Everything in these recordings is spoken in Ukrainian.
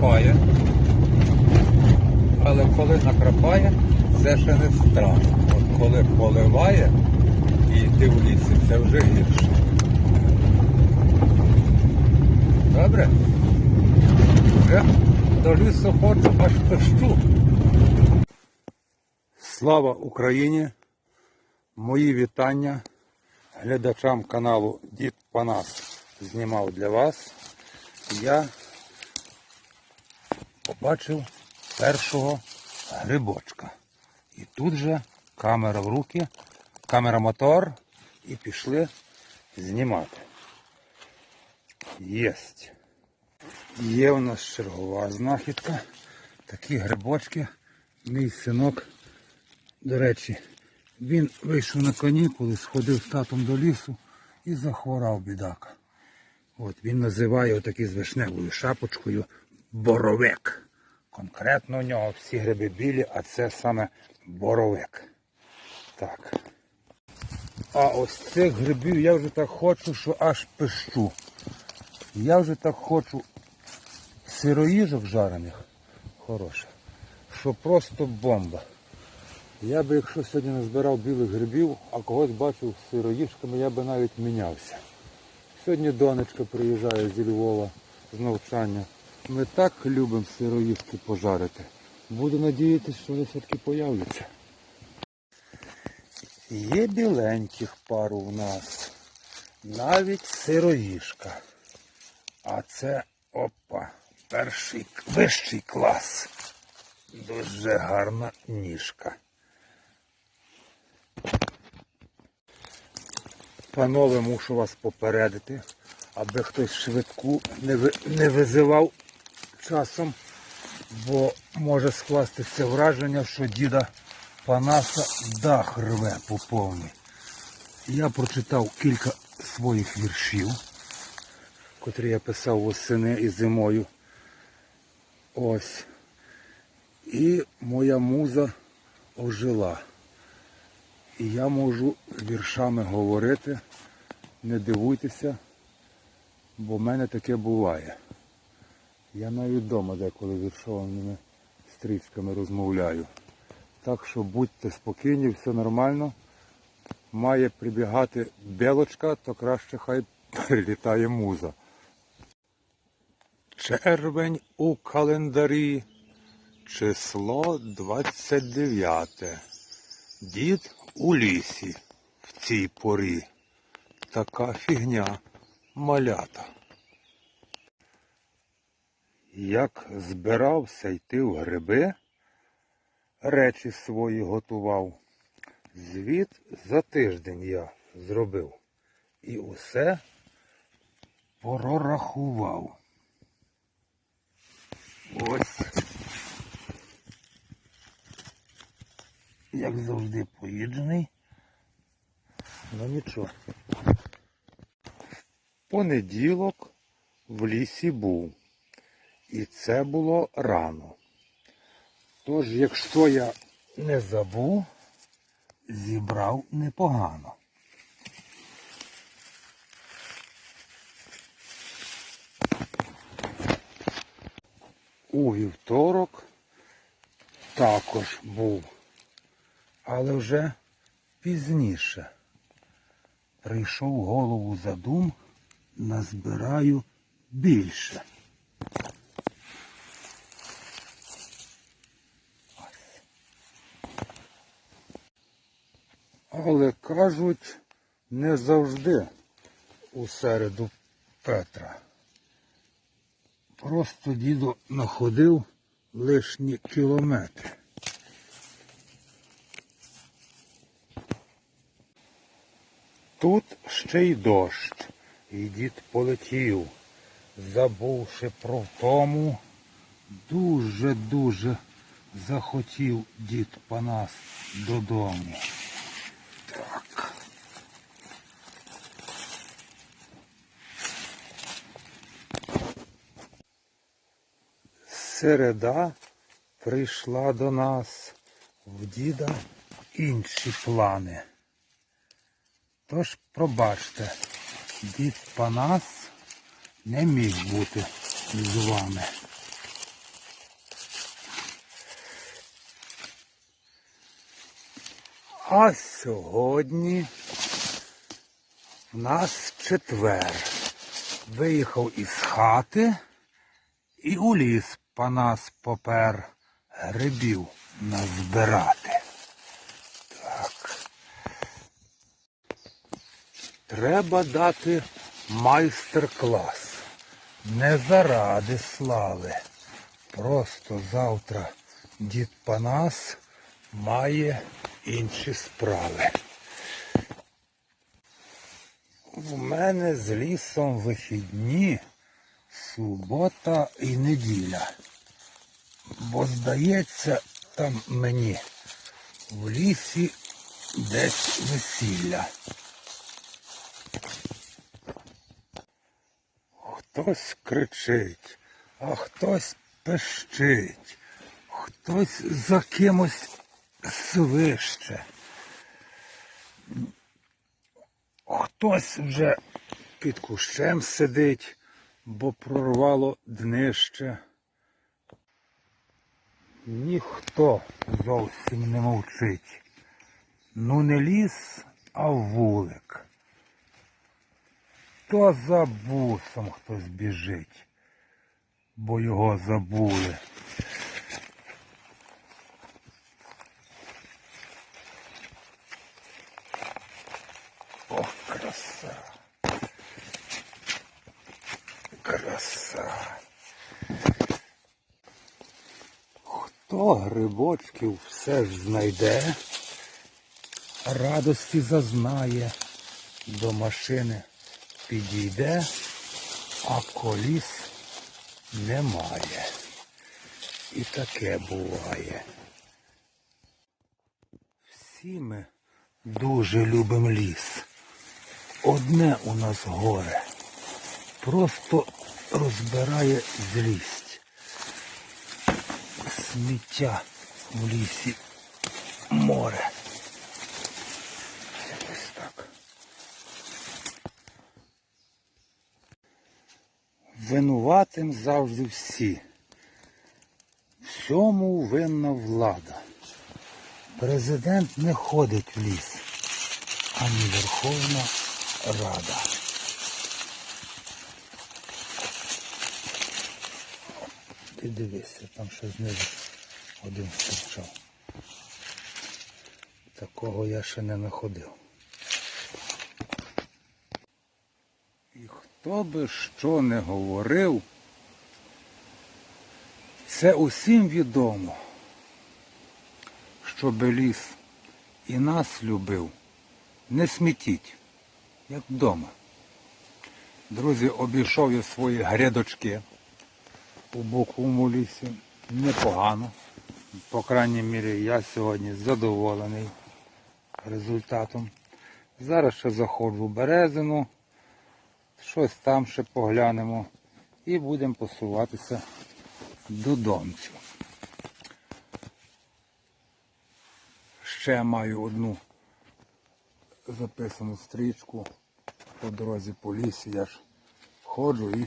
накрапає. Але коли накрапає, це ще не страшно. От коли поливає і йти в лісі, це вже гірше. Добре? Вже до лісу хочу аж пищу. Слава Україні! Мої вітання глядачам каналу Дід Панас знімав для вас. Я побачив першого грибочка. І тут же камера в руки, камера мотор і пішли знімати. Єсть. Є у нас чергова знахідка. Такі грибочки. Мій синок, до речі, він вийшов на канікули, сходив з татом до лісу і захворав бідака. От він називає отакий з вишневою шапочкою боровик. Конкретно у нього всі гриби білі, а це саме боровик. Так. А ось цих грибів я вже так хочу, що аж пищу. Я вже так хочу сироїжок жарених. Хороше. Що просто бомба. Я би, якщо сьогодні не збирав білих грибів, а когось бачив з сироїжками, я би навіть мінявся. Сьогодні донечка приїжджає зі Львова з навчання. Ми так любимо сироїжки пожарити. Буду надіятися, що вони все-таки появляться. Є біленьких пару в нас. Навіть сироїжка. А це опа, перший вищий клас. Дуже гарна ніжка. Панове, мушу вас попередити, аби хтось швидку не, ви, не визивав часом, бо може скластися враження, що діда Панаса дах рве по повній. Я прочитав кілька своїх віршів, котрі я писав восени і зимою. Ось. І моя муза ожила. І я можу віршами говорити. Не дивуйтеся, бо в мене таке буває. Я навіть вдома деколи віршованими стрічками розмовляю. Так що будьте спокійні, все нормально. Має прибігати білочка, то краще хай прилітає муза. Червень у календарі, число 29. Дід у лісі в цій порі. Така фігня малята. Як збирався йти в гриби, речі свої готував. Звіт за тиждень я зробив і усе прорахував. Ось. Як завжди поїджений. Ну нічого. Понеділок в лісі був. І це було рано. Тож, якщо я не забув, зібрав непогано. У вівторок також був, але вже пізніше. Прийшов голову задум, назбираю більше. Але кажуть, не завжди у середу Петра. Просто дідо находив лишні кілометри. Тут ще й дощ, і дід полетів, забувши про втому, дуже-дуже захотів дід Панас додому. середа прийшла до нас в діда інші плани. Тож, пробачте, дід Панас не міг бути з вами. А сьогодні в нас четвер. Виїхав із хати і у ліс по нас попер грибів назбирати. Так. Треба дати майстер-клас. Не заради слави. Просто завтра дід Панас має інші справи. У мене з лісом вихідні субота і неділя. Бо здається, там мені в лісі десь весілля. Хтось кричить, а хтось пищить, хтось за кимось свище. Хтось вже під кущем сидить, бо прорвало днище. Ніхто зовсім не мовчить. Ну не ліс, а вулик. То за бусом хтось біжить, бо його забули. Грибочків все ж знайде, радості зазнає, до машини підійде, а коліс немає. І таке буває. Всі ми дуже любимо ліс. Одне у нас горе. Просто розбирає злість. Сміття в лісі море. Якось так. Винуватим завжди всі. Всьому винна влада. Президент не ходить в ліс, ані Верховна Рада. Ти дивися, там ще знизу один стирчав. Такого я ще не знаходив. І хто би що не говорив, це усім відомо, щоб ліс і нас любив, не смітіть, як вдома. Друзі, обійшов я свої грядочки у боковому лісі. Непогано. По крайній мірі я сьогодні задоволений результатом. Зараз ще заходжу в березину, щось там ще поглянемо і будемо посуватися додомцю. Ще маю одну записану стрічку по дорозі по лісі. Я ж ходжу і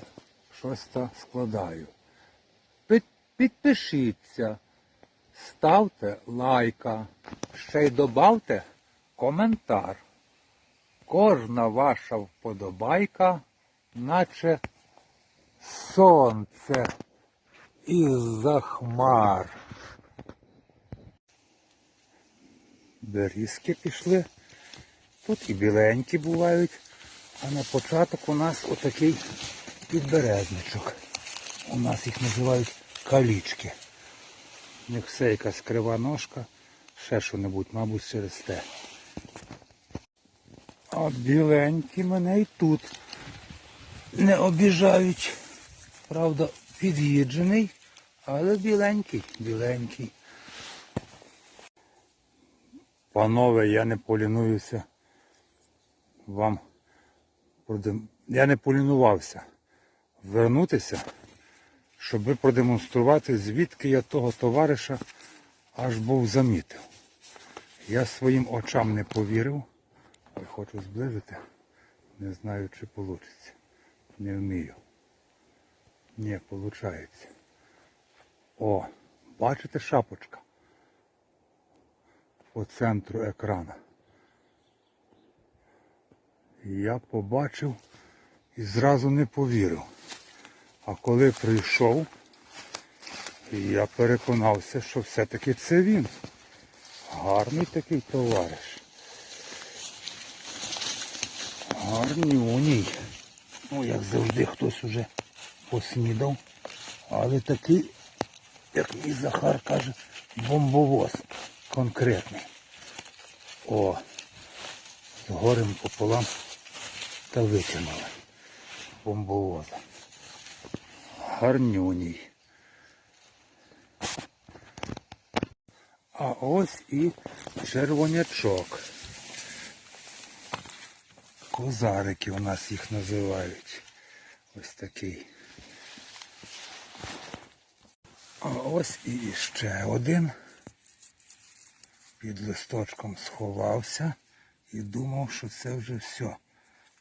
щось та складаю. Під- Підпишіться, ставте лайка, ще й добавте коментар. Кожна ваша вподобайка, наче сонце із-за хмар. Берізки пішли. Тут і біленькі бувають, а на початок у нас отакий підберезничок. У нас їх називають калічки. У них все якась крива ножка, ще що-небудь, мабуть, через те. А біленькі мене і тут не обіжають. Правда, під'їджений, але біленький, біленький. Панове, я не полінуюся вам. Я не полінувався вернутися, щоб продемонструвати, звідки я того товариша аж був замітив. Я своїм очам не повірив, але хочу зблизити. Не знаю, чи вийде. Не вмію. Ні, виходить. О, бачите шапочка? по центру екрана. Я побачив і зразу не повірив. А коли прийшов, я переконався, що все-таки це він. Гарний такий товариш. Гарнюній. Ну, як завжди, хтось уже поснідав. Але такий, як мій Захар каже, бомбовоз конкретний. О, з горем пополам та витягнули бомбовоза. Гарнюній. А ось і червонячок. Козарики у нас їх називають. Ось такий. А ось і ще один. Під листочком сховався і думав, що це вже все.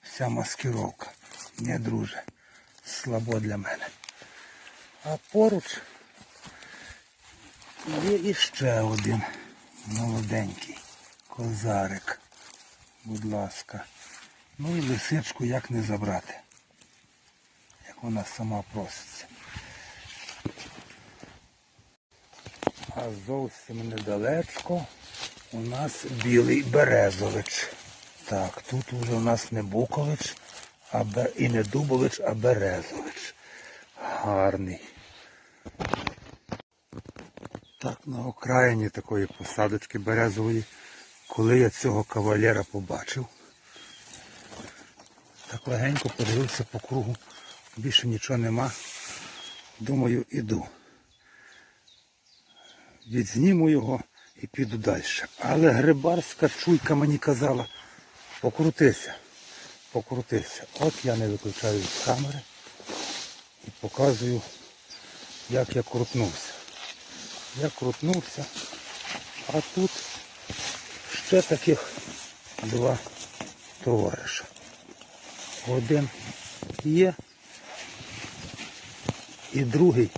Вся маскировка. Не, друже, слабо для мене. А поруч є іще один молоденький козарик. Будь ласка. Ну і лисичку як не забрати. Як вона сама проситься. А зовсім недалечко у нас білий березович. Так, тут уже у нас не Букович, а і не Дубович, а Березович. Гарний. Так, на окраїні такої посадочки березової, коли я цього кавалера побачив, так легенько подивився по кругу, більше нічого нема. Думаю, іду. Відзніму його і піду далі. Але грибарська чуйка мені казала, покрутися, покрутися. От я не виключаю з камери і показую, як я крутнувся. Я крутнувся, а тут ще таких два товариша. Один є, і другий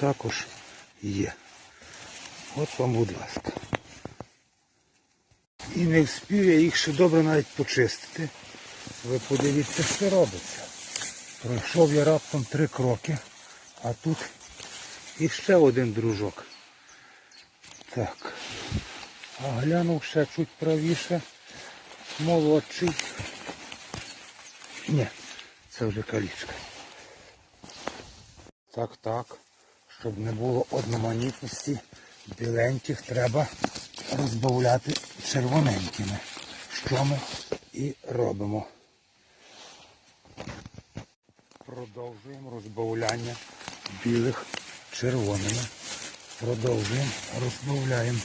також є. От вам, будь ласка. І не вспів я їх ще добре навіть почистити. Ви подивіться, що робиться. Пройшов я раптом три кроки, а тут іще один дружок. Так. А глянув ще чуть правіше. Молодший. Ні, це вже калічка. Так, так. Щоб не було одноманітності, біленьких треба розбавляти червоненькими. Що ми і робимо. Продовжуємо розбавляння білих червоними. Продовжуємо, розбавляємо.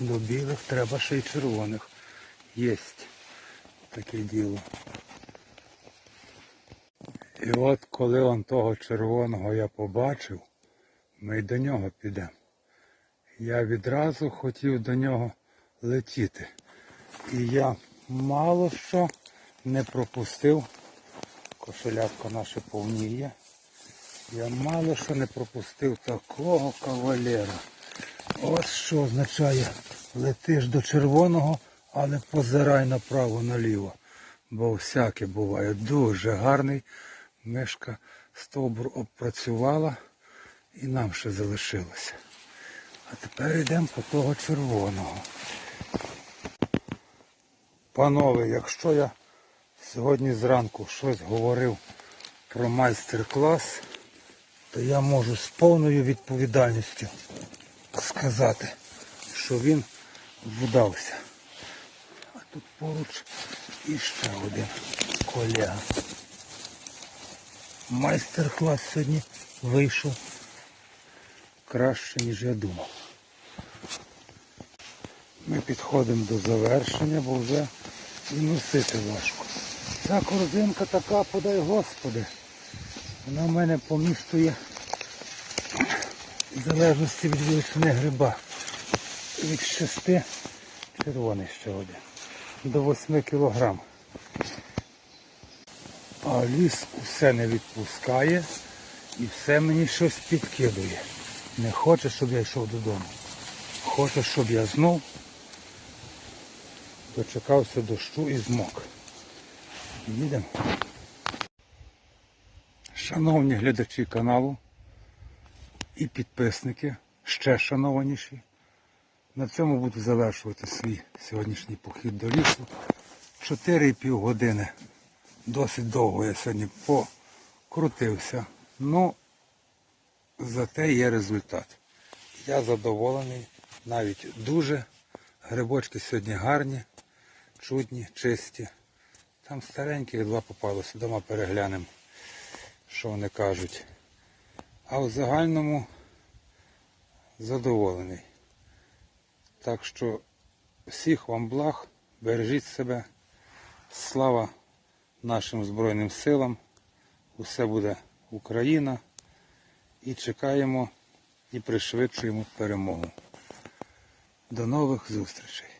До білих треба ще й червоних. Єсть таке діло. І от коли он того червоного я побачив, ми й до нього підемо. Я відразу хотів до нього летіти. І я мало що не пропустив. Кошелятко наше повніє. Я мало що не пропустив такого кавалера. Ось що означає летиш до червоного, але позирай направо-наліво. Бо всяке буває дуже гарний. Мишка стовбур опрацювала і нам ще залишилося. А тепер йдемо по того червоного. Панове, якщо я сьогодні зранку щось говорив про майстер-клас, то я можу з повною відповідальністю сказати, що він вдався. А тут поруч іще один колега. Майстер-клас сьогодні вийшов краще, ніж я думав. Ми підходимо до завершення, бо вже і носити важко. Ця корзинка така, подай Господи. Вона в мене поміщує в залежності від величини гриба. Від 6 червоний ще один. До 8 кілограм. А ліс усе не відпускає і все мені щось підкидує. Не хоче, щоб я йшов додому. хоче, щоб я знов дочекався дощу і змок. Їдемо. Шановні глядачі каналу і підписники, ще шанованіші. На цьому буду завершувати свій сьогоднішній похід до лісу. 4,5 години. Досить довго я сьогодні покрутився. Ну, зате є результат. Я задоволений, навіть дуже. Грибочки сьогодні гарні, чудні, чисті. Там старенькі два попалося, дома переглянемо, що вони кажуть. А в загальному задоволений. Так що всіх вам благ, бережіть себе. Слава нашим Збройним силам. Усе буде Україна. І чекаємо і пришвидшуємо перемогу. До нових зустрічей.